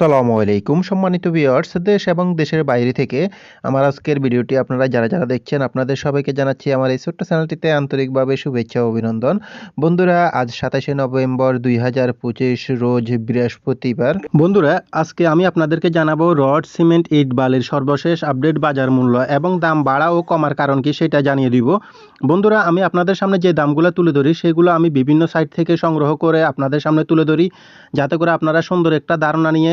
আসসালামু আলাইকুম, সম্মানিত ভিউয়ার্স দেশ এবং দেশের বাইরে থেকে আমার আজকের ভিডিওটি আপনারা যারা যারা দেখছেন, আপনাদের সবাইকে জানাচ্ছি আমার এই ছোট্ট চ্যানেলটিতে আন্তরিকভাবে শুভেচ্ছা ও অভিনন্দন। বন্ধুরা, আজ সাতাশে নভেম্বর দুই হাজার পঁচিশ, রোজ বৃহস্পতিবার। বন্ধুরা, আজকে আমি আপনাদেরকে জানাব রড, সিমেন্ট, ইট, বালির সর্বশেষ আপডেট বাজার মূল্য এবং দাম বাড়া ও কমার কারণ কি সেটা জানিয়ে দিব। বন্ধুরা, আমি আপনাদের সামনে যে দামগুলো তুলে ধরি, সেগুলো আমি বিভিন্ন সাইট থেকে সংগ্রহ করে আপনাদের সামনে তুলে ধরি, যাতে করে আপনারা সুন্দর একটা ধারণা নিয়ে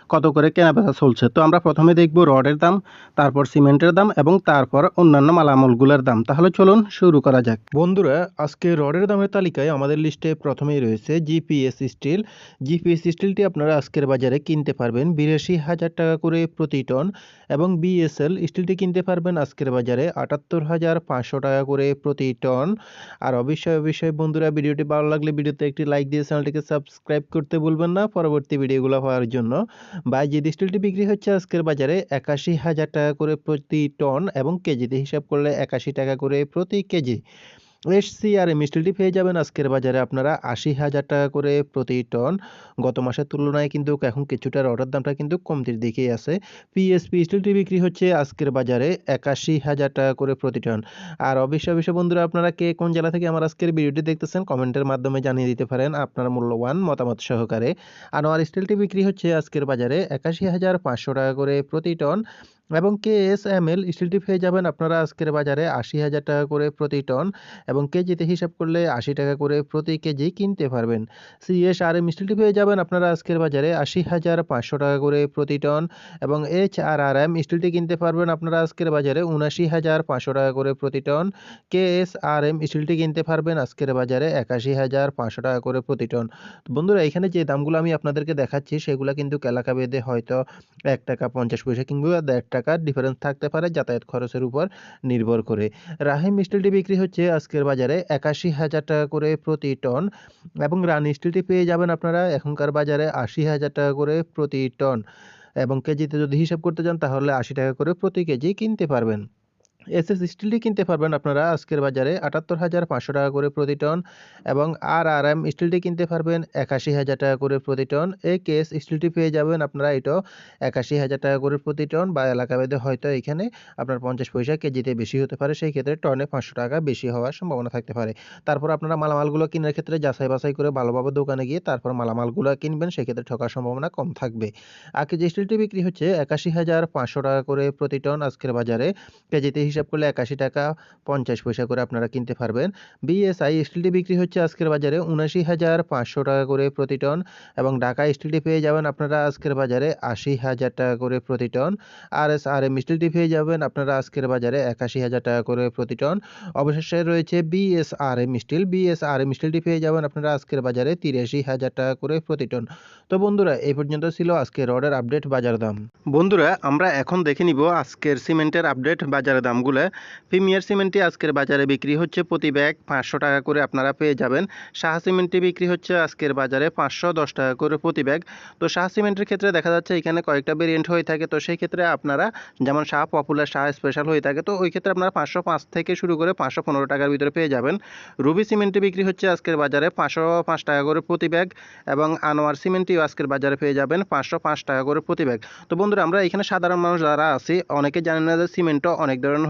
কত করে কেনাবেচা চলছে? তো আমরা প্রথমে দেখব রডের দাম, তারপর সিমেন্টের দাম এবং তারপর অন্যান্য মালামালগুলোর দাম। তাহলে চলুন শুরু করা যাক। বন্ধুরা, আজকে রডের দামের তালিকায় আমাদের লিস্টে প্রথমেই রয়েছে জিপিএস স্টিল। জিপিএস স্টিলটি আপনারা আজকের বাজারে কিনতে পারবেন বিরাশি হাজার টাকা করে প্রতি টন এবং বিএসএল স্টিলটি কিনতে পারবেন আজকের বাজারে আটাত্তর হাজার পাঁচশো টাকা করে প্রতি টন। আর অবশ্যই অবশ্যই বন্ধুরা, ভিডিওটি ভালো লাগলে ভিডিওতে একটি লাইক দিয়ে চ্যানেলটিকে সাবস্ক্রাইব করতে ভুলবেন না। পরবর্তী ভিডিওগুলো পাওয়ার জন্য বা যে স্টিলটি বিক্রি হচ্ছে আজকের বাজারে একাশি হাজার টাকা করে প্রতি টন এবং কেজিতে হিসাব করলে একাশি টাকা করে প্রতি কেজি। এসসি আর এম স্টিলটি পেয়ে যাবেন আজকের বাজারে আপনারা আশি হাজার টাকা করে প্রতি টন। গত মাসের তুলনায় কিন্তু এখন কিছুটার অর্ডার দামটা কিন্তু কমতির দিকেই আছে। পিএসপি স্টিলটি বিক্রি হচ্ছে আজকের বাজারে একাশি হাজার টাকা করে প্রতি টন। আর অবশ্যই অবশ্যই বন্ধুরা, আপনারা কে কোন জেলা থেকে আমার আজকের ভিডিওটি দেখতেছেন কমেন্টের মাধ্যমে জানিয়ে দিতে পারেন আপনার মূল্যবান মতামত সহকারে। আনোয়ার স্টিলটি বিক্রি হচ্ছে আজকের বাজারে একাশি হাজার পাঁচশো টাকা করে প্রতি টন। এবং কে এস এম এল স্টিলটি পেয়ে যাবেন আপনারা আজকের বাজারে আশি হাজার টাকা করে প্রতি টন এবং কেজিতে হিসাব করলে আশি টাকা করে প্রতি কেজি কিনতে পারবেন। সি এস আর এম স্টিলটি পেয়ে যাবেন আপনারা আজকের বাজারে আশি হাজার পাঁচশো টাকা করে প্রতি টন এবং এইচ আর আর এম স্টিলটি কিনতে পারবেন আপনারা আজকের বাজারে উনাশি হাজার পাঁচশো টাকা করে প্রতি ton. K S R M স্টিলটি কিনতে পারবেন আজকের বাজারে একাশি হাজার পাঁচশো টাকা করে প্রতি টন। বন্ধুরা, এখানে যে দামগুলো আমি আপনাদেরকে দেখাচ্ছি, সেগুলো কিন্তু এলাকা ভেদে হয়তো এক টাকা পঞ্চাশ পয়সা কিংবা দেড় টাকার ডিফারেন্স থাকতে পারে যাতায়াত খরচের উপর নির্ভর করে। রাহিম স্টিলটি বিক্রি হচ্ছে আজকের বাজারে একাশি হাজার টাকা করে প্রতি টন এবং রানি স্টিলটি পেয়ে যাবেন আপনারা এখনকার বাজারে আশি হাজার টাকা করে প্রতি টন এবং কেজিতে যদি হিসাব করতে চান তাহলে আশি টাকা করে প্রতি কেজি কিনতে পারবেন। এসএস স্টিলটি কিনতে পারবেন আপনারা আজকের বাজারে আটাত্তর হাজার পাঁচশো টাকা করে প্রতি টন এবং আর আর এম স্টিলটি কিনতে পারবেন একাশি হাজার টাকা করে প্রতি টন। এই কেস স্টিলটি পেয়ে যাবেন আপনারা, এটাও একাশি হাজার টাকা করে প্রতি টন বা এলাকা ভেদে হয়তো এখানে আপনার পঞ্চাশ পয়সা কেজিতে বেশি হতে পারে, সেই ক্ষেত্রে টনে পাঁচশো টাকা বেশি হওয়ার সম্ভাবনা থাকতে পারে। তারপর আপনারা মালামালগুলো কেনার ক্ষেত্রে যাচাই বাছাই করে ভালোভাবে দোকানে গিয়ে তারপর মালামালগুলো কিনবেন সেক্ষেত্রে ঠকার সম্ভাবনা কম থাকবে। আর কেজি স্টিলটি বিক্রি হচ্ছে একাশি হাজার পাঁচশো টাকা করে প্রতি টন আজকের বাজারে, কেজিতে হিসাব করলে একাশি টাকা পঞ্চাশ পয়সা করে আপনারা কিনতে পারবেন। বিএসআই স্টিলটি বিক্রি হচ্ছে আজকের বাজারে উনাশি হাজার পাঁচশো টাকা করে প্রতি টন এবং ঢাকা স্টিলটি পেয়ে যাবেন আপনারা আজকের বাজারে আশি হাজার টাকা করে প্রতি ton. R S R M স্টিলটি পেয়ে যাবেন আপনারা আজকের বাজারে একাশি হাজার টাকা করে প্রতি টন। অবশেষে রয়েছে বিএসআরএম স্টিল বিএসআরএম স্টিলটি পেয়ে যাবেন আপনারা আজকের বাজারে তিরাশি হাজার টাকা করে প্রতি টন। তো বন্ধুরা এই পর্যন্ত ছিল আজকের রডের আপডেট বাজার দাম। বন্ধুরা, আমরা এখন দেখে নিব আজকের সিমেন্টের আপডেট বাজারের দামগুলো। প্রিমিয়ার সিমেন্টটি আজকের বাজারে বিক্রি হচ্ছে প্রতি ব্যাগ পাঁচশো টাকা করে আপনারা পেয়ে যাবেন। শাহ সিমেন্টটি বিক্রি হচ্ছে আজকের বাজারে পাঁচশো দশ টাকা করে প্রতি ব্যাগ। তো শাহ সিমেন্টের ক্ষেত্রে দেখা যাচ্ছে এখানে কয়েকটা ভেরিয়েন্ট হয়ে থাকে। তো সেই ক্ষেত্রে আপনারা যেমন শাহ পপুলার শাহ স্পেশাল হয়ে থাকে, তো ওই ক্ষেত্রে আপনারা পাঁচশো পাঁচ থেকে শুরু করে পাঁচশো পনেরো টাকার ভিতরে পেয়ে যাবেন। রুবি সিমেন্টটি বিক্রি হচ্ছে আজকের বাজারে পাঁচশো পাঁচ টাকা করে প্রতি ব্যাগ এবং আনোয়ার সিমেন্টটিও আজকের বাজারে পেয়ে যাবেন পাঁচশো পাঁচ টাকা করে প্রতি ব্যাগ। তো বন্ধুরা, আমরা এখানে সাধারণ মানুষ যারা আছি, অনেকে জানেন না যে সিমেন্টও অনেক ধরনের